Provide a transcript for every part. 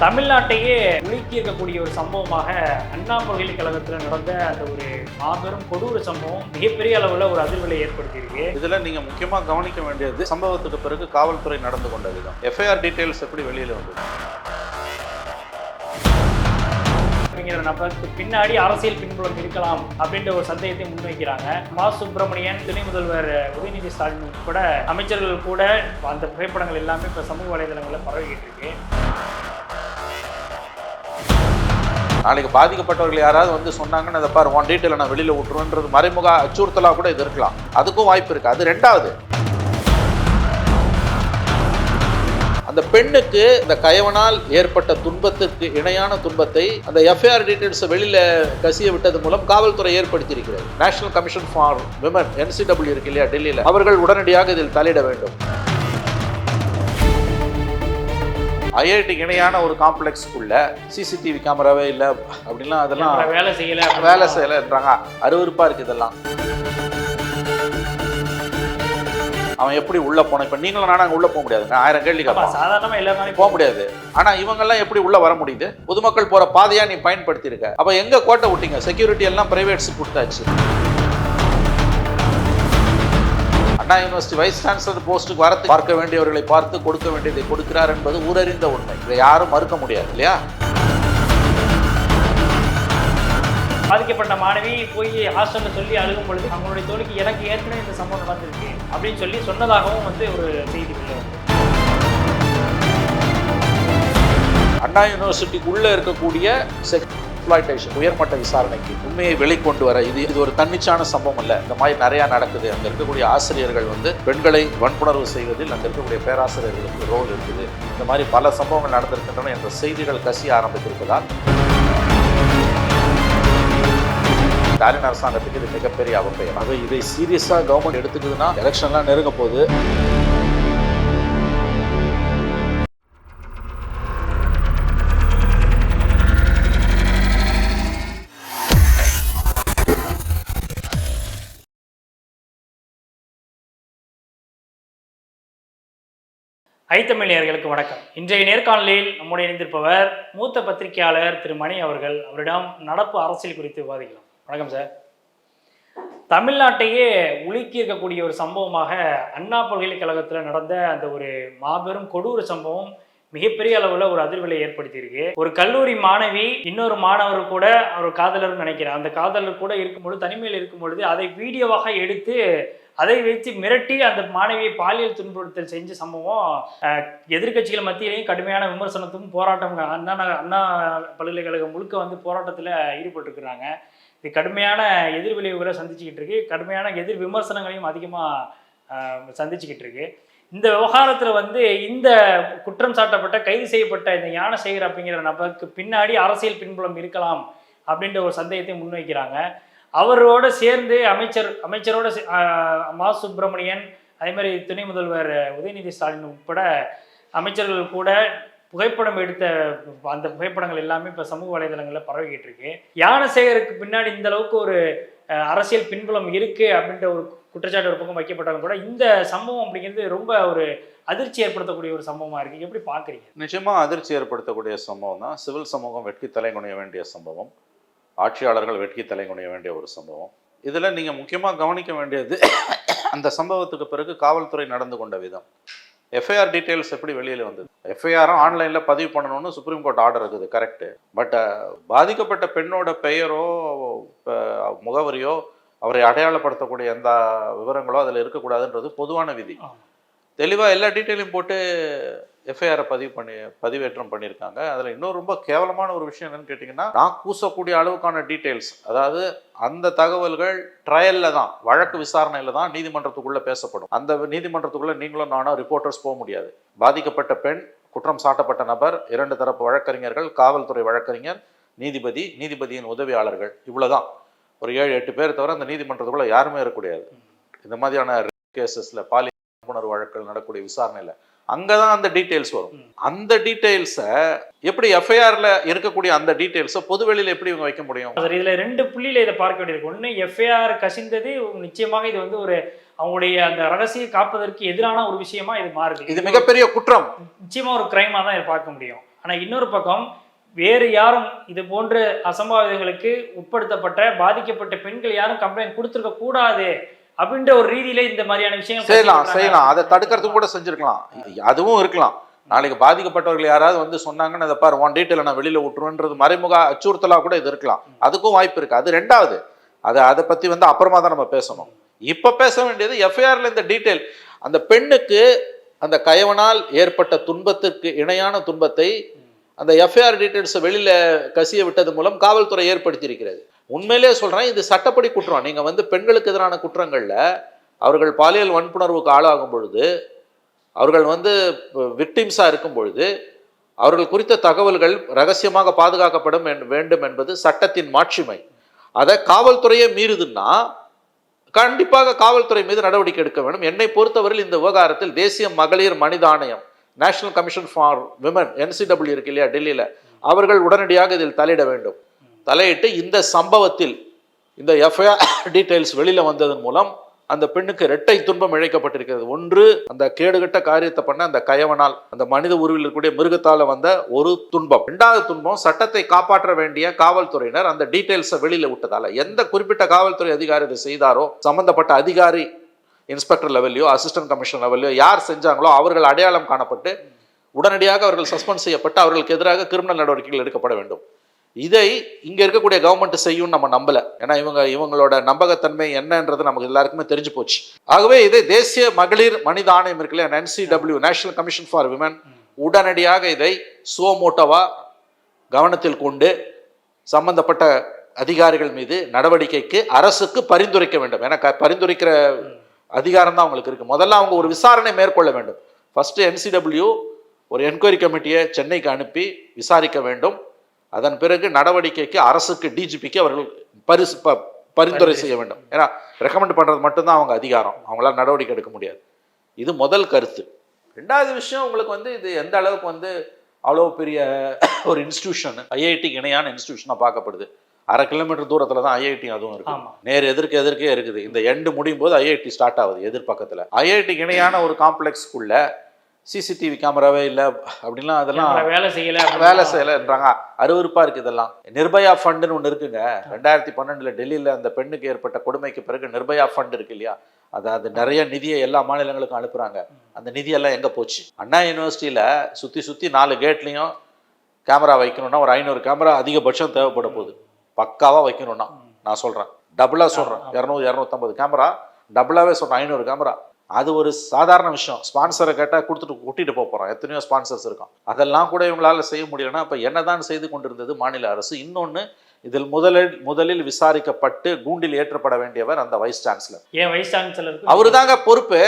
தமிழ்நாட்டையே உலுக்கி இருக்கக்கூடிய ஒரு சம்பவமாக அண்ணா பல்கலைக்கழகத்தில் நடந்த அந்த ஒரு மாபெரும் கொடூர சம்பவம் மிகப்பெரிய அளவில் ஒரு அதிர்வலை ஏற்படுத்தியிருக்கு. இதுல நீங்க முக்கியமா கவனிக்க வேண்டியது சம்பவத்துக்கு பிறகு காவல்துறை நடந்து கொண்ட விதம் எஃப்ஐஆர் டீடைல்ஸ் எப்படி வெளியில வந்தது? அப்படிங்கிற நபருக்கு பின்னாடி அரசியல் பின்புலம் இருக்கலாம் அப்படின்ற ஒரு சந்தேகத்தை முன்வைக்கிறாங்க. மா சுப்பிரமணியன் துணை முதல்வர் உதயநிதி ஸ்டாலின் உட்பட அமைச்சர்கள் கூட அந்த புகைப்படங்கள் எல்லாமே இப்போ சமூக வலைதளங்களில் பரவிக்கிட்டு இருக்கு. நாளைக்கு பாதிக்கப்பட்டவர்கள் யாராவது வந்து சொன்னாங்கன்னு அதை பாரு ஒன் டீட்டெயில் நான் வெளியில் விட்டுருன்றது மறைமுக அச்சுறுத்தலாக கூட இது இருக்கலாம். அதுக்கும் வாய்ப்பு இருக்குது அது ரெண்டாவது அந்த பெண்ணுக்கு இந்த கயவனால் ஏற்பட்ட துன்பத்திற்கு இணையான துன்பத்தை அந்த எஃப்ஐஆர் டீட்டெயில்ஸ் வெளியில கசிய விட்டது மூலம் காவல்துறை ஏற்படுத்தியிருக்கிறது. National commission for women NCW இருக்கு இல்லையா டெல்லியில். அவர்கள் உடனடியாக இதில் தலையிட வேண்டும். ஐஐடி இணையான ஒரு காம்ப்ளெக்ஸ்க்குள்ள சிசிடிவி கேமராவே இல்லை அப்படின்லாம் அதெல்லாம் வேலை செய்யல வேலை செய்யலைன்றாங்க. அருவருப்பா இருக்கு இதெல்லாம். அவன் எப்படி உள்ள போனான் இப்ப நீங்களும் நானும் அங்க உள்ள போக முடியாதுங்க ஆயிரம் கேள்வி கேட்பான். சாதாரணமாக எல்லாருனாலும் போக முடியாது. ஆனா இவங்கெல்லாம் எப்படி உள்ள வர முடியுது? பொதுமக்கள் போற பாதையா நீ பயன்படுத்தி இருக்க அப்ப எங்க கோட்டை விட்டீங்க? செக்யூரிட்டி எல்லாம் பிரைவேட்ஸ் கொடுத்தாச்சு. அண்ணா யூனிவர்சிட்டி வைஸ் சான்சலர் போஸ்ட்டுக்கு வரத்து பார்க்க வேண்டியவர்களை பார்த்து கொடுக்க வேண்டியதை கொடுக்கிறார் என்பது ஊரறிந்த உண்மை. இதை யாரும் மறுக்க முடியாது இல்லையா? பாதிக்கப்பட்ட மாணவி போய் ஹாஸ்டல்ல சொல்லி அழுகும் பொழுது அவங்களுடைய தோழிக்கு எனக்கு ஏற்கனவே இந்த சம்பவம் நடந்திருக்கு அப்படின்னு சொல்லி சொன்னதாகவும் வந்து ஒரு செய்தி அண்ணா யூனிவர்சிட்டிக்குள்ள இருக்கக்கூடிய எக்ஸ்பிளாய்டேஷன் உயர்மட்ட விசாரணைக்கு. உண்மையை வெளிக்கொண்டு வர இது இது ஒரு தன்னிச்சான சம்பவம் அல்ல. இந்த மாதிரி நிறைய நடக்குது. அங்கே இருக்கக்கூடிய ஆசிரியர்கள் வந்து பெண்களை வன்புணர்வு செய்வதில் அங்கே இருக்கக்கூடிய பேராசிரியர்களுக்கு ரோல் இருக்குது. இந்த மாதிரி பல சம்பவங்கள் நடந்திருக்கின்றன என்ற செய்திகள் கசிய ஆரம்பித்திருப்பதால். ஸ்டாலின் அரசாங்கத்துக்கு இது மிகப்பெரிய அவப்பெயர். ஆக இதை சீரியஸாக கவர்மெண்ட் எடுத்துக்குதுன்னா எலெக்ஷன்லாம் நெருங்க போகுது. ஐத்தமிழ்நேயர்களுக்கு வணக்கம். இன்றைய நேர்காணலில் நம்முடைய இணைந்திருப்பவர் மூத்த பத்திரிகையாளர் திரு மணி அவர்கள். அவரிடம் நடப்பு அரசியல் குறித்து விவாதிக்கலாம். வணக்கம் சார். தமிழ்நாட்டையே உலுக்கி இருக்கக்கூடிய ஒரு சம்பவமாக அண்ணா பல்கலைக்கழகத்தில் நடந்த அந்த ஒரு மாபெரும் கொடூர சம்பவம் மிகப்பெரிய அளவில் ஒரு அதிர்வலை ஏற்படுத்தியிருக்கு. ஒரு கல்லூரி மாணவி இன்னொரு மாணவர் கூட அவர் காதலர்னு நினைக்கிறார் அந்த காதலர் கூட இருக்கும்பொழுது தனிமையில் இருக்கும் பொழுது அதை வீடியோவாக எடுத்து அதை வைத்து மிரட்டி அந்த மாணவியை பாலியல் துன்புறுத்தல் செஞ்ச சம்பவம் எதிர்கட்சிகள் எதிர்க்கட்சிகள் மத்தியிலையும் கடுமையான விமர்சனத்தும் போராட்டம் அண்ணா அண்ணா பல்கலைக்கழகம் முழுக்க வந்து போராட்டத்தில் ஈடுபட்டிருக்கிறாங்க. இது கடுமையான எதிர்விளைவுகளை சந்திச்சுக்கிட்டு இருக்கு. கடுமையான எதிர் விமர்சனங்களையும் அதிகமாக சந்திச்சுக்கிட்டு இருக்கு. இந்த விவகாரத்தில் வந்து இந்த குற்றம் சாட்டப்பட்ட கைது செய்யப்பட்ட இந்த ஞானசேகர் அப்படிங்கிற நபருக்கு பின்னாடி அரசியல் பின்புலம் இருக்கலாம் அப்படின்ற ஒரு சந்தேகத்தை முன்வைக்கிறாங்க. அவரோட சேர்ந்து அமைச்சர் அமைச்சரோட மா சுப்பிரமணியன் அதே மாதிரி துணை முதல்வர் உதயநிதி ஸ்டாலின் உட்பட அமைச்சர்கள் கூட புகைப்படம் எடுத்த அந்த புகைப்படங்கள் எல்லாமே இப்போ சமூக வலைதளங்களில் பரவிக்கிட்டு இருக்கு யானசேகருக்கு பின்னாடி இந்த அளவுக்கு ஒரு அரசியல் பின்புலம் இருக்கு அப்படின்ற ஒரு குற்றச்சாட்டு ஒரு பக்கம் வைக்கப்பட்டாலும் கூட இந்த சம்பவம் அப்படிங்கிறது ரொம்ப ஒரு அதிர்ச்சி ஏற்படுத்தக்கூடிய ஒரு சம்பவமா இருக்கு. எப்படி பாக்குறீங்க? நிச்சயமா அதிர்ச்சி ஏற்படுத்தக்கூடிய சம்பவம் தான். சிவில் சமூகம் வெட்கி தலைகுனிய வேண்டிய சம்பவம். ஆட்சியாளர்கள் வெட்கி தலைகுனிய வேண்டிய ஒரு சம்பவம். இதில் நீங்கள் முக்கியமாக கவனிக்க வேண்டியது அந்த சம்பவத்துக்கு பிறகு காவல்துறை நடந்து கொண்ட விதம். எஃப்ஐஆர் டீட்டெயில்ஸ் எப்படி வெளியில் வந்தது? எஃப்ஐஆரும் ஆன்லைனில் பதிவு பண்ணணும்னு சுப்ரீம் கோர்ட் ஆர்டர் இருக்குது கரெக்டு பட் பாதிக்கப்பட்ட பெண்ணோட பெயரோ முகவரியோ அவரை அடையாளப்படுத்தக்கூடிய எந்த விவரங்களோ அதில் இருக்கக்கூடாதுன்றது பொதுவான விதி. தெளிவாக எல்லா டீட்டெயிலையும் போட்டு எஃப்ஐஆரை பதிவு பண்ணி பதிவேற்றம் பண்ணியிருக்காங்க. அதில் இன்னும் ரொம்ப கேவலமான ஒரு விஷயம் என்னன்னு கேட்டிங்கன்னா நான் கூசக்கூடிய அளவுக்கான டீட்டெயில்ஸ் அதாவது அந்த தகவல்கள் ட்ரையலில் தான் வழக்கு விசாரணையில் தான் நீதிமன்றத்துக்குள்ளே பேசப்படும். அந்த நீதிமன்றத்துக்குள்ளே நீங்களும் நானும் ரிப்போர்ட்டர்ஸ் போக முடியாது. பாதிக்கப்பட்ட பெண் குற்றம் சாட்டப்பட்ட நபர் இரண்டு தரப்பு வழக்கறிஞர்கள் காவல்துறை வழக்கறிஞர் நீதிபதி நீதிபதியின் உதவியாளர்கள் இவ்வளோதான் ஒரு ஏழு எட்டு பேர் தவிர அந்த நீதிமன்றத்துக்குள்ளே யாருமே இருக்கக்கூடாது இந்த மாதிரியான கேசஸில் பாலியல் வன்புணர்வு வழக்குகள் நடக்கூடிய விசாரணையில். அங்கே தான் அந்த டீட்டெயில்ஸ் வரும். அந்த டீட்டெயில்ஸை எப்படி எஃப்ஐஆரில் இருக்கக்கூடிய அந்த டீட்டெயில்ஸை பொதுவெளியில் எப்படி இவங்க வைக்க முடியும்? இதுல ரெண்டு புள்ளியில இதை பார்க்க வேண்டியிருக்கு. ஒன்று எஃப்ஐஆர் கசிந்தது நிச்சயமாக இது வந்து ஒரு அவங்களுடைய அந்த ரகசிய காப்பதற்கு எதிரான ஒரு விஷயமா இது மாறுது. இது மிகப்பெரிய குற்றம். நிச்சயமா ஒரு கிரைமா தான் இதை பார்க்க முடியும். ஆனா இன்னொரு பக்கம் வேறு யாரும் இது போன்ற அசம்பாவிதங்களுக்கு உட்படுத்தப்பட்ட பாதிக்கப்பட்ட பெண்கள் யாரும் கம்ப்ளைண்ட் கொடுத்துருக்க கூடாது அப்படின்ற ஒரு ரீதியில இந்த மாதிரியான விஷயங்கள் செய்யலாம் செய்யலாம். அதை தடுக்கிறதுக்கு கூட செஞ்சிருக்கலாம். அதுவும் இருக்கலாம். நாளைக்கு பாதிக்கப்பட்டவர்கள் யாராவது வந்து சொன்னாங்கன்னு அதை பாரு ஒன் டீட்டெயில் நான் வெளியில விட்டுருவேன்றது மறைமுக அச்சுறுத்தலா கூட இது இருக்கலாம். அதுக்கும் வாய்ப்பு இருக்கு. அது ரெண்டாவது. அதை அதை பத்தி வந்து அப்புறமா தான் நம்ம பேசணும். இப்ப பேச வேண்டியது எஃப்ஐஆர்ல இந்த டீட்டெயில் அந்த பெண்ணுக்கு அந்த கயவனால் ஏற்பட்ட துன்பத்திற்கு இணையான துன்பத்தை அந்த எஃப்ஐஆர் டீட்டெயில்ஸை வெளியில கசிய விட்டது மூலம் காவல்துறை ஏற்படுத்தி இருக்கிறது உண்மையிலே சொல்கிறேன் இது சட்டப்படி குற்றம். நீங்கள் வந்து பெண்களுக்கு எதிரான குற்றங்களில் அவர்கள் பாலியல் வன்புணர்வுக்கு ஆளாகும் பொழுது அவர்கள் வந்து விக்டிம்ஸாக இருக்கும் பொழுது அவர்கள் குறித்த தகவல்கள் ரகசியமாக பாதுகாக்கப்படும் வேண்டும் என்பது சட்டத்தின் மாட்சிமை. அதை காவல்துறையே மீறுதுன்னா கண்டிப்பாக காவல்துறை மீது நடவடிக்கை எடுக்க வேண்டும். என்னை பொறுத்தவரையில் இந்த விவகாரத்தில் தேசிய மகளிர் மனித ஆணையம் national commission for women NCW இருக்கு இல்லையா டெல்லியில் அவர்கள் உடனடியாக இதில் தலையிட வேண்டும். தலையிட்டு இந்த சம்பவத்தில் இந்த எஃப்ஐஆர் டீட்டெயில்ஸ் வெளியில் வந்ததன் மூலம் அந்த பெண்ணுக்கு இரட்டை துன்பம் இழைக்கப்பட்டிருக்கிறது. ஒன்று அந்த கேடுகட்ட காரியத்தை பண்ண அந்த கயவனால் அந்த மனித உருவில் இருக்கக்கூடிய மிருகத்தால வந்த ஒரு துன்பம். இரண்டாவது துன்பம் சட்டத்தை காப்பாற்ற வேண்டிய காவல்துறையினர் அந்த டீட்டெயில்ஸை வெளியில விட்டதால. எந்த குறிப்பிட்ட காவல்துறை அதிகாரி இதை செய்தாரோ சம்பந்தப்பட்ட அதிகாரி இன்ஸ்பெக்டர் லெவல்லையோ அசிஸ்டன்ட் கமிஷனர் லெவல்லையோ யார் செஞ்சாங்களோ அவர்கள் அடையாளம் காணப்பட்டு உடனடியாக அவர்கள் சஸ்பெண்ட் செய்யப்பட்டு அவர்களுக்கு எதிராக கிரிமினல் நடவடிக்கைகள் எடுக்கப்பட வேண்டும். இதை இங்க இருக்கக்கூடிய கவர்மெண்ட் செய்யும் நம்ம நம்பல. ஏன்னா இவங்க இவங்களோட நம்பகத்தன்மை என்னன்றது நமக்கு எல்லாருக்குமே தெரிஞ்சு போச்சு. ஆகவே இதை தேசிய மகளிர் மனித ஆணையம் இருக்குல்ல NCW national commission for women உடனடியாக இதை சுவமோட்டோவா கவனத்தில் கொண்டு சம்பந்தப்பட்ட அதிகாரிகள் மீது நடவடிக்கைக்கு அரசுக்கு பரிந்துரைக்க வேண்டும். ஏன்னா பரிந்துரைக்கிற அதிகாரம் தான் அவங்களுக்கு இருக்கு. முதல்ல அவங்க ஒரு விசாரணை மேற்கொள்ள வேண்டும். ஃபர்ஸ்ட் என்சிடபிள்யூ ஒரு என்கொயரி கமிட்டியை சென்னைக்கு அனுப்பி விசாரிக்க வேண்டும். அதன் பிறகு நடவடிக்கைக்கு அரசுக்கு டிஜிபிக்கு அவர்கள் பரிசு ப- பரிந்துரை செய்ய வேண்டும். ஏன்னா ரெக்கமெண்ட் பண்றது மட்டும்தான் அவங்க அதிகாரம். அவங்களால நடவடிக்கை எடுக்க முடியாது. இது முதல் கருத்து. ரெண்டாவது விஷயம் உங்களுக்கு வந்து இது எந்த அளவுக்கு வந்து அவ்வளோ பெரிய ஒரு இன்ஸ்டிடியூஷன் ஐஐடிக்கு இணையான இன்ஸ்டிடியூஷனாக பார்க்கப்படுது. அரை கிலோமீட்டர் தூரத்துல தான் ஐஐடி அதுவும் இருக்கு. நேர் எதிர்க்க எதிர்க்கே இருக்குது. இந்த எண்டு முடியும் போது ஐஐடி ஸ்டார்ட் ஆகுது எதிர்பக்கத்துல ஐஐடிக்கு இணையான ஒரு காம்ப்ளெக்ஸ்க்குள்ள சிசிடிவி கேமராவே இல்லை அப்படின்லாம் அதெல்லாம் வேலை செய்யல வேலை செய்யலைன்றாங்க. அருவருப்பா இருக்கு இதெல்லாம். நிர்பயா ஃபண்டுன்னு ஒன்று இருக்குங்க. ரெண்டாயிரத்தி பன்னெண்டுல டெல்லியில அந்த பெண்ணுக்கு ஏற்பட்ட கொடுமைக்கு பிறகு நிர்பயா ஃபண்ட் இருக்கு இல்லையா? அது அது நிறைய நிதியை எல்லா மாநிலங்களுக்கும் அனுப்புறாங்க. அந்த நிதியெல்லாம் எங்க போச்சு? அண்ணா யூனிவர்சிட்டியில சுத்தி சுத்தி நாலு கேட்லயும் கேமரா வைக்கணும்னா ஒரு ஐநூறு கேமரா அதிகபட்சம் தேவைப்பட போகுது. பக்காவா வைக்கணும்னா. நான் சொல்றேன். டபுளா சொல்றேன். இரநூறு இரநூத்தம்பது கேமரா டபுளாவே சொல்றேன். ஐநூறு கேமரா அது ஒரு சாதாரண விஷயம். ஸ்பான்சரை கேட்டால் கொடுத்துட்டு கூட்டிட்டு போக போறோம் எத்தனையோ ஸ்பான்சர்ஸ் இருக்கும் அதெல்லாம் கூட இவங்களால செய்ய முடியலன்னா அப்ப என்னதான் செய்து கொண்டிருந்தது மாநில அரசு? இன்னொன்னு இதில் முதலில் முதலில் விசாரிக்கப்பட்டு கூண்டில் ஏற்றப்பட வேண்டியவர் அந்த வைஸ் சான்சலர் ஏன் வைஸ் சான்சலருக்கு அவரு தாங்க பொறுப்பு.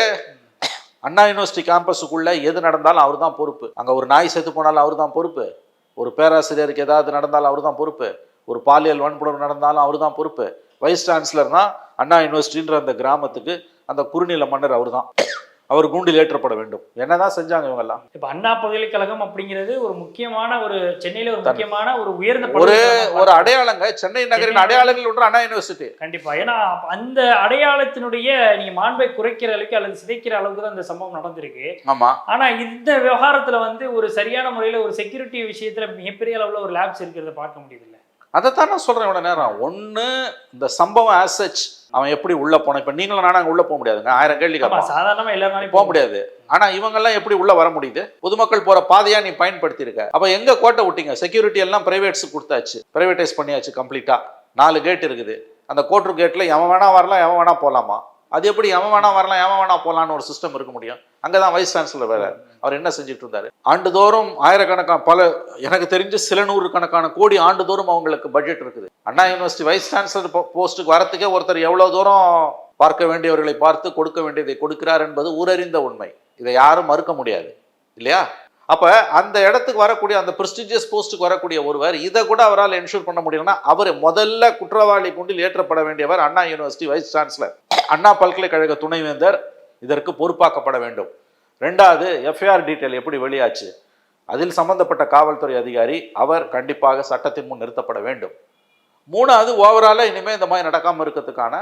அண்ணா யூனிவர்சிட்டி கேம்பஸுக்குள்ள எது நடந்தாலும் அவர் தான் பொறுப்பு. அங்க ஒரு நாய் செத்து போனாலும் அவர் தான் பொறுப்பு. ஒரு பேராசிரியருக்கு ஏதாவது நடந்தாலும் அவர் தான் பொறுப்பு. ஒரு பாலியல் வன்புணர்வு நடந்தாலும் அவர் தான் பொறுப்பு. வைஸ் சான்சலர்னா அண்ணா யூனிவர்சிட்டின்ற அந்த கிராமத்துக்கு அந்த குறுநில மன்னர் அவர் தான் அவர் கூண்டில் ஏற்றப்பட வேண்டும். என்னதான் செஞ்சாங்க இவங்கெல்லாம்? இப்ப அண்ணா பல்கலைக்கழகம் அப்படிங்கிறது ஒரு முக்கியமான ஒரு சென்னையில ஒரு முக்கியமான ஒரு உயர்ந்த ஒரு ஒரு அடையாளங்க. சென்னை நகரின் அடையாளங்கள் ஒன்று அண்ணா யூனிவர்சிட்டி. கண்டிப்பா. ஏன்னா அந்த அடையாளத்தினுடைய நீங்க மாண்பை குறைக்கிற அளவுக்கு அல்லது சிதைக்கிற அளவுக்கு தான் இந்த சம்பவம் நடந்திருக்கு. ஆமா. ஆனா இந்த விவகாரத்துல வந்து ஒரு சரியான முறையில ஒரு செக்யூரிட்டி விஷயத்துல மிகப்பெரிய அளவுல ஒரு லேப்ஸ் இருக்கிறத பார்க்க முடியுதுல்ல அதைத்தான் நான் சொல்றேன் இவ்வளவு நேரம். ஒண்ணு இந்த சம்பவம் such அவன் எப்படி உள்ள போனான்? இப்ப நீங்களும் நானும் அங்க உள்ள போக முடியாதுங்க. ஆயிரம் கேள்வி ஆமா கேட்பான். சாதாரணமா எல்லாருனாலும் போக முடியாது. ஆனா இவங்கெல்லாம் எப்படி உள்ள வர முடியுது? பொதுமக்கள் போற பாதையா நீ பயன்படுத்தி இருக்க அப்ப எங்க கோட்டை விட்டீங்க? செக்யூரிட்டி எல்லாம் பிரைவேட்ஸ் கொடுத்தாச்சு. பிரைவேடைஸ் பண்ணியாச்சு கம்ப்ளீட்டா நாலு கேட் இருக்குது. அந்த கோட்ரு கேட்ல எவன் வேணா வரலாம் எவன் வேணா போலாமா? அது எப்படி எவன் வேணா வரலாம் எவன் வேணா போலான்னு ஒரு சிஸ்டம் இருக்க முடியும்? அங்கதான் வைஸ் சான்சலர் வேற. அவர் என்ன செஞ்சுட்டு இருந்தாரு? ஆண்டுதோறும் ஆயிரக்கணக்கான பல எனக்கு தெரிஞ்சு சில நூறு கணக்கான கோடி ஆண்டுதோறும் அவங்களுக்கு பட்ஜெட் இருக்குது. அண்ணா யூனிவர்சிட்டி வைஸ் சான்சலர் போஸ்ட்டுக்கு வரத்துக்கே ஒருத்தர் எவ்வளவு தூரம் பார்க்க வேண்டியவர்களை பார்த்து கொடுக்க வேண்டியதை கொடுக்கிறார் என்பது ஊரறிந்த உண்மை. இதை யாரும் மறுக்க முடியாது. இல்லையா? அப்ப அந்த இடத்துக்கு வரக்கூடிய அந்த ப்ரெஸ்டிஜியஸ் போஸ்ட்டுக்கு வரக்கூடிய ஒருவர் இதை கூட அவரால் என்ஷூர் பண்ண முடியும்னா அவர் முதல்ல குற்றவாளி குண்டில் ஏற்றப்பட வேண்டியவர் Anna university vice chancellor Anna பல்கலைக்கழக துணைவேந்தர் இதற்கு பொறுப்பாக்கப்பட வேண்டும். ரெண்டாவது எஃப்ஐஆர் டீட்டெயில் எப்படி வெளியாச்சு? அதில் சம்பந்தப்பட்ட காவல்துறை அதிகாரி அவர் கண்டிப்பாக சட்டத்தின் முன் நிறுத்தப்பட வேண்டும். மூணாவது ஓவராலாக இனிமேல் இந்த மாதிரி நடக்காமல் இருக்கிறதுக்கான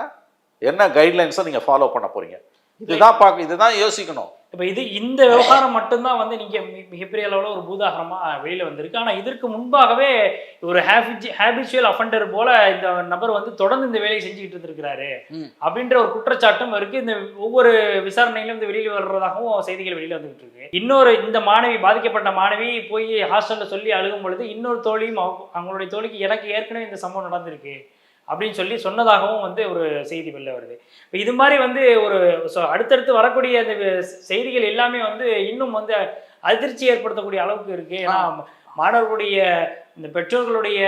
என்ன கைட்லைன்ஸை நீங்கள் ஃபாலோ பண்ண போறீங்க? இதுதான் பார்க்க இதுதான் யோசிக்கணும். இப்போ இது இந்த விவகாரம் மட்டும்தான் வந்து நீங்க மிகப்பெரிய அளவில் ஒரு பூதாகரமா வெளியில வந்திருக்கு. ஆனா இதற்கு முன்பாகவே ஒரு ஹேபிச் ஹேபிச்சுவல் அஃபண்டர் போல இந்த நபர் வந்து தொடர்ந்து இந்த வேலையை செஞ்சுக்கிட்டு இருந்திருக்கிறாரு. அப்படின்ற ஒரு குற்றச்சாட்டும் இருக்கு. இந்த ஒவ்வொரு விசாரணையிலும் இந்த வெளியில் வர்றதாகவும் செய்திகள் வெளியில வந்துகிட்டு இருக்கு. இன்னொரு இந்த மாணவி பாதிக்கப்பட்ட மாணவி போய் ஹாஸ்டல்ல சொல்லி அழுகும் பொழுது இன்னொரு தோழியும் அவங்க- அவங்களுடைய தோழிக்கு எனக்கு ஏற்கனவே இந்த சம்பவம் நடந்திருக்கு. அப்படின்னு சொல்லி சொன்னதாகவும் வந்து ஒரு செய்தி வெளில வருது. இப்போ இது மாதிரி வந்து ஒரு அடுத்தடுத்து வரக்கூடிய அந்த செய்திகள் எல்லாமே வந்து இன்னும் வந்து அதிர்ச்சி ஏற்படுத்தக்கூடிய அளவுக்கு இருக்கு. ஏன்னா மாணவர்களுடைய இந்த பெற்றோர்களுடைய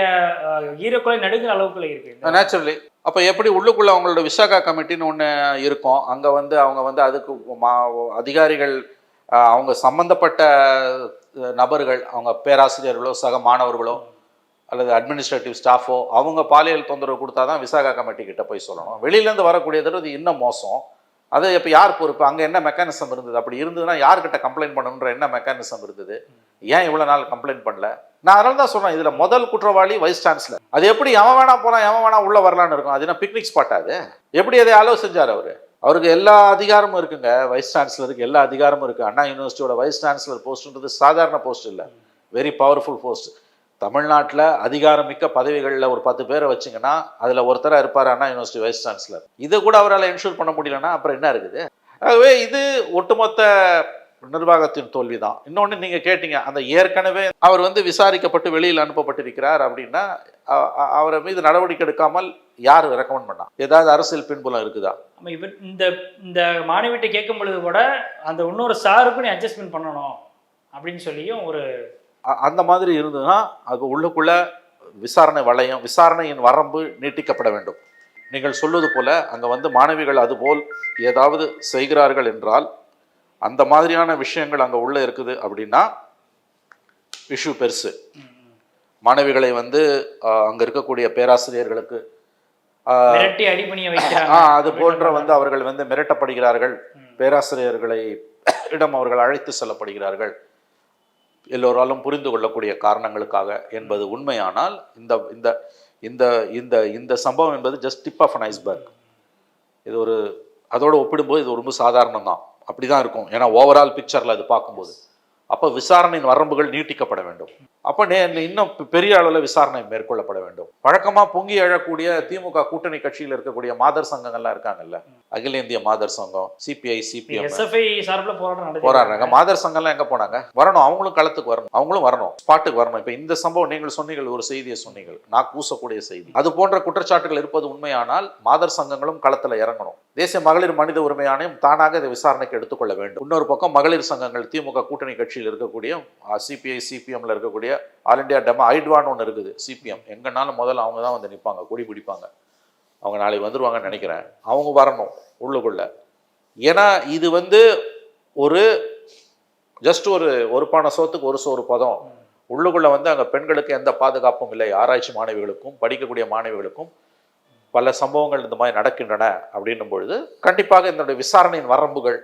ஈரக்குலை நடுங்கிற அளவுக்குள்ள இருக்கு. நேச்சுரலி அப்போ எப்படி உள்ளுக்குள்ள அவங்களோட விசாகா கமிட்டின்னு ஒன்று இருக்கும். அங்கே வந்து அவங்க வந்து அதுக்கு மா அதிகாரிகள் அவங்க சம்பந்தப்பட்ட அஹ், நபர்கள் அவங்க பேராசிரியர்களோ சக மாணவர்களோ அல்லது அட்மினிஸ்ட்ரேட்டிவ் ஸ்டாஃபோ அவங்க பாலியல் தொந்தரவு கொடுத்தா தான் விசாகா கமிட்டி கிட்ட போய் சொல்லணும். வெளியிலேருந்து வரக்கூடியது இது இன்னும் மோசம். அது இப்போ யார் பொறுப்பு? அங்கே என்ன மெக்கானிசம் இருந்தது? அப்படி இருந்ததுன்னா யார்கிட்ட கம்ப்ளைண்ட் பண்ணணுன்ற என்ன மெக்கானிசம் இருந்தது? ஏன் இவ்வளோ நாள் கம்ப்ளைண்ட் பண்ணல? நான் அதனால தான் சொல்கிறேன் இதில் முதல் குற்றவாளி வைஸ் சான்சலர் அது எப்படி எவன் வேணா போனால் எவன் வேணா உள்ளே வரலான்னு இருக்கும். அது என்ன பிக்னிக் ஸ்பாட் அது? எப்படி அதை அலோவ் செஞ்சார் அவர்? அவருக்கு எல்லா அதிகாரமும் இருக்குங்க. வைஸ் சான்சலருக்கு எல்லா அதிகாரமும் இருக்குது அண்ணா யூனிவர்சிட்டியோட வைஸ் சான்சலர் போஸ்ட்ன்றது சாதாரண போஸ்ட் இல்லை. வெரி பவர்ஃபுல் போஸ்ட் தமிழ்நாட்டில் அதிகாரமிக்க பதவிகளில் ஒரு பத்து பேரை வச்சிங்கன்னா அதில் ஒருத்தராக இருப்பார் அண்ணா யூனிவர்சிட்டி வைஸ் சான்சலர் இதை கூட அவரால் என்ஷூர் பண்ண முடியலன்னா அப்புறம் என்ன இருக்குது? ஆகவே இது ஒட்டுமொத்த நிர்வாகத்தின் தோல்வி தான் இன்னொன்று நீங்கள் கேட்டீங்க அந்த ஏற்கனவே அவர் வந்து விசாரிக்கப்பட்டு வெளியில் அனுப்பப்பட்டிருக்கிறார் அப்படின்னா அவரை மீது நடவடிக்கை எடுக்காமல் யார் ரெக்கமெண்ட் பண்ணா? ஏதாவது அரசியல் பின்புலம் இருக்குதா? நம்ம இவர் இந்த இந்த மாணவிட்ட கேட்கும் பொழுது கூட அந்த இன்னொரு சாருக்கும் நீ அட்ஜஸ்ட்மெண்ட் பண்ணணும் அப்படின்னு சொல்லியும் ஒரு அந்த மாதிரி இருந்ததுன்னா அது உள்ளுக்குள்ள விசாரணை வளையம் விசாரணையின் வரம்பு நீட்டிக்கப்பட வேண்டும். நீங்கள் சொல்வது போல அங்கே வந்து மாணவிகள் அதுபோல் ஏதாவது செய்கிறார்கள் என்றால் அந்த மாதிரியான விஷயங்கள் அங்கே உள்ள இருக்குது அப்படின்னா இஷ்யூ பெருசு. மாணவிகளை வந்து அங்கே இருக்கக்கூடிய பேராசிரியர்களுக்கு அது போன்ற வந்து அவர்கள் வந்து மிரட்டப்படுகிறார்கள். பேராசிரியர்களை இடம் அவர்கள் அழைத்து செல்லப்படுகிறார்கள். எல்லோராலும் புரிந்து கொள்ளக்கூடிய காரணங்களுக்காக என்பது உண்மையானால் இந்த இந்த இந்த இந்த இந்த சம்பவம் என்பது just tip of an iceberg இது ஒரு அதோடு ஒப்பிடும்போது இது ரொம்ப சாதாரணம் தான் அப்படி தான் இருக்கும். ஏன்னா ஓவரால் பிக்சரில் அது பார்க்கும்போது. அப்போ விசாரணையின் வரம்புகள் நீட்டிக்கப்பட வேண்டும். அப்போ இன்னும் பெரிய அளவில் விசாரணை மேற்கொள்ளப்பட வேண்டும். வழக்கமாக பொங்கி எழக்கூடிய திமுக கூட்டணி கட்சியில் இருக்கக்கூடிய மாதர் சங்கங்கள்லாம் இருக்காங்கல்ல. அகில இந்திய மாதர் சங்கம் சிபிஐ சிபிஎம் சார்பில் போராட்டம் போராடுறாங்க. மாதர் சங்கம்லாம் எங்க போனாங்க? வரணும். அவங்களும் களத்துக்கு வரணும். அவங்களும் வரணும். ஸ்பாட்டுக்கு வரணும். இப்போ இந்த சம்பவம் நீங்கள் சொன்னீங்கள் ஒரு செய்தியை சொன்னீங்கள் நான் கூசக்கூடிய செய்தி. அது போன்ற குற்றச்சாட்டுகள் இருப்பது உண்மையானால் மாதர் சங்கங்களும் களத்துல இறங்கணும். தேசிய மகளிர் மனித உரிமை ஆணையம் தானாக இதை விசாரணைக்கு எடுத்துக்கொள்ள வேண்டும். இன்னொரு பக்கம் மகளிர் சங்கங்கள் திமுக கூட்டணி கட்சியில் இருக்கக்கூடிய சிபிஐ சிபிஎம்ல இருக்கக்கூடிய ஆல் இந்தியா டெமோ ஐட்வான்னு ஒன்று இருக்குது சிபிஎம் எங்கனாலும் முதல்ல அவங்க தான் வந்து நிற்பாங்க கொடி பிடிப்பாங்க. அவங்க நாளைக்கு வந்துருவாங்கன்னு நினைக்கிறேன். அவங்க வரணும் உள்ளுக்குள்ள. ஏன்னா இது வந்து ஒரு ஜஸ்ட் ஒரு ஒரு பான சோத்துக்கு ஒரு சோறு பதம். உள்ளுக்குள்ள வந்து அங்கே பெண்களுக்கு எந்த பாதுகாப்பும் இல்லை ஆராய்ச்சி மாணவிகளுக்கும் படிக்கக்கூடிய மாணவிகளுக்கும் பல சம்பவங்கள் இந்த மாதிரி நடக்கின்றன அப்படின்னும் பொழுது கண்டிப்பாக இதனுடைய விசாரணையின் வரம்புகள்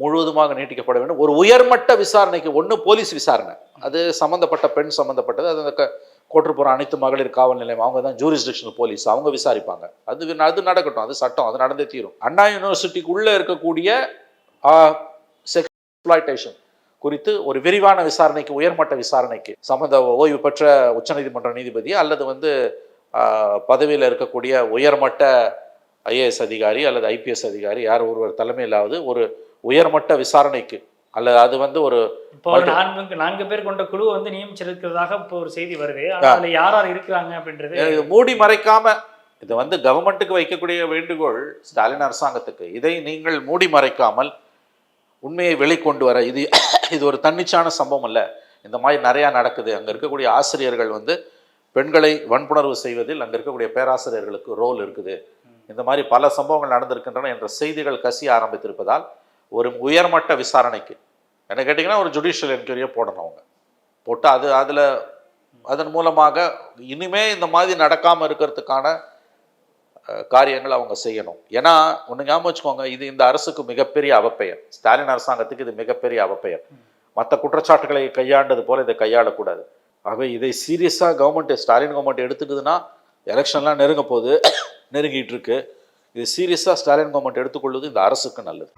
முழுவதுமாக நீட்டிக்கப்பட வேண்டும். ஒரு உயர்மட்ட விசாரணைக்கு ஒன்று போலீஸ் விசாரணை. அது சம்மந்தப்பட்ட பெண் சம்மந்தப்பட்டது அது அந்த க- கோட்டுப்புற அனைத்து மகளிர் காவல் நிலையம் அவங்க தான் ஜூரிஸ்டிக்ஷனல் போலீஸ் அவங்க விசாரிப்பாங்க. அது அது நடக்கட்டும். அது சட்டம். அது நடந்தே தீரும். அண்ணா யூனிவர்சிட்டிக்குள்ளே இருக்கக்கூடிய எக்ஸ்பிளாய்டேஷன் குறித்து ஒரு விரிவான விசாரணைக்கு உயர்மட்ட விசாரணைக்கு சம்மந்த ஓய்வு பெற்ற உச்சநீதிமன்ற நீதிபதி அல்லது வந்து பதவியில் இருக்கக்கூடிய உயர்மட்ட ஐஏஎஸ் அதிகாரி அல்லது ஐபிஎஸ் அதிகாரி யார் ஒருவர் தலைமையிலாவது ஒரு உயர்மட்ட விசாரணைக்கு. அல்லது அது வந்து ஒரு இப்போ நான்கு நான்கு பேர் கொண்ட குழுவை வந்து நியமிச்சிருக்கிறதாக இப்போ ஒரு செய்தி வருது. அதுல யார் யார் இருக்கிறாங்க அப்படின்றது மூடி மறைக்காம இது வந்து கவர்மெண்ட்டுக்கு வைக்கக்கூடிய வேண்டுகோள் ஸ்டாலின் அரசாங்கத்துக்கு. இதை நீங்கள் மூடி மறைக்காமல் உண்மையை வெளிக்கொண்டு வர இது இது ஒரு தன்னிச்சான சம்பவம் அல்ல. இந்த மாதிரி நிறையா நடக்குது. அங்கே இருக்கக்கூடிய ஆசிரியர்கள் வந்து பெண்களை வன்புணர்வு செய்வதில் அங்கே இருக்கக்கூடிய பேராசிரியர்களுக்கு ரோல் இருக்குது. இந்த மாதிரி பல சம்பவங்கள் நடந்திருக்கின்றன என்ற செய்திகள் கசிய ஆரம்பித்திருப்பதால் ஒரு உயர்மட்ட விசாரணைக்கு. என்ன கேட்டிங்கன்னா ஒரு ஜுடிஷியல் என்கொயரியை போடணும் அவங்க. போட்டு அது அதில் அதன் மூலமாக இனிமே இந்த மாதிரி நடக்காமல் இருக்கிறதுக்கான காரியங்கள் அவங்க செய்யணும். ஏன்னா ஒன்று ஞாபகம் வச்சுக்கோங்க இது இந்த அரசுக்கு மிகப்பெரிய அவப்பெயர். ஸ்டாலின் அரசாங்கத்துக்கு இது மிகப்பெரிய அவப்பெயர். மற்ற குற்றச்சாட்டுகளை கையாண்டது போல இதை கையாளக்கூடாது. ஆகவே இதை சீரியஸாக கவர்மெண்ட் ஸ்டாலின் கவர்மெண்ட் எடுத்துக்குதுன்னா எலெக்ஷன்லாம் நெருங்க போகுது நெருங்கிட்டு இருக்கு. இது சீரியஸாக ஸ்டாலின் கவர்மெண்ட் எடுத்துக்கொள்வது இந்த அரசுக்கு நல்லது.